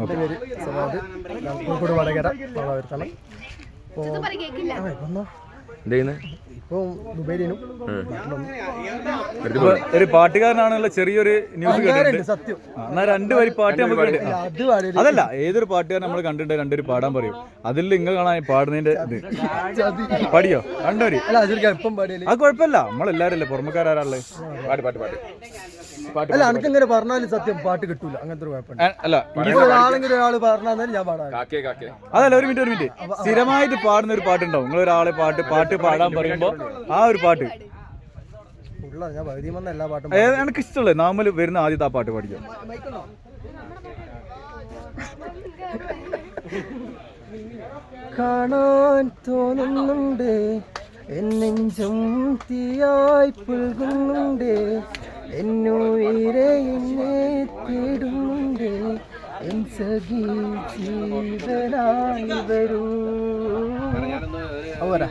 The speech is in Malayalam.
എന്റെ പേര് സവാദ്. ഞാൻ കോഴിക്കോട് വടകര വളവരുത്താണ്. ഇപ്പോൾ ദുബൈയിലും ഒരു പാട്ടുകാരനാണുള്ള ചെറിയൊരു ന്യൂസ് കേട്ടിട്ടുണ്ട്. എന്നാ രണ്ട് വരി പാട്ട് നമുക്ക്. അതല്ല ഏതൊരു പാട്ടുകാരൻ നമ്മൾ കണ്ടിട്ട് രണ്ടുപേര് പാടാൻ പറയും. അതിൽ നിങ്ങൾ കാണാൻ പാടുന്നതിന്റെ ഇത്. പാടിയോ? രണ്ടുപേര് അല്ല അതൊരു ഇപ്പം പാടിയല്ലേ അത് കുഴപ്പമില്ല. നമ്മളെല്ലാരല്ലേ പുറമക്കാരാളെ പാട്ട് പാട്ട് പാട്ട്. അല്ല എനിക്ക് ഇങ്ങനെ പറഞ്ഞാലും സത്യം പാട്ട് കിട്ടൂല. അങ്ങനത്തെ ഒരു കുഴപ്പമുണ്ട് അല്ല ഒരാളെങ്കിലും ഒരാൾ പറഞ്ഞാൽ ഞാൻ പാടാം. കാക്കേ കാക്കേ. അതല്ല ഒരു മിനിറ്റ് ഒരു മിനിറ്റ്. സ്ഥിരമായിട്ട് പാടുന്ന ഒരു പാട്ടുണ്ടാവും. നിങ്ങൾ ഒരാളെ പാട്ട് പാട്ട് പാടാൻ പറയുമ്പോ ആ ഒരു പാട്ട്. പാട്ടും എനിക്ക് ഇഷ്ടമുള്ളത് നാമൽ വരുന്ന ആദ്യത്തെ ആ പാട്ട് പാടിക്കാം? കാണാൻ തോന്നുന്നുണ്ട്. എന്നെഞ്ചും തീയായി പുൽകുന്നുണ്ട്. എന്നുയിരെ എന്നെ തേടുന്നുണ്ട് എൻ സഖി ജീവനായി വരൂ. അവരാ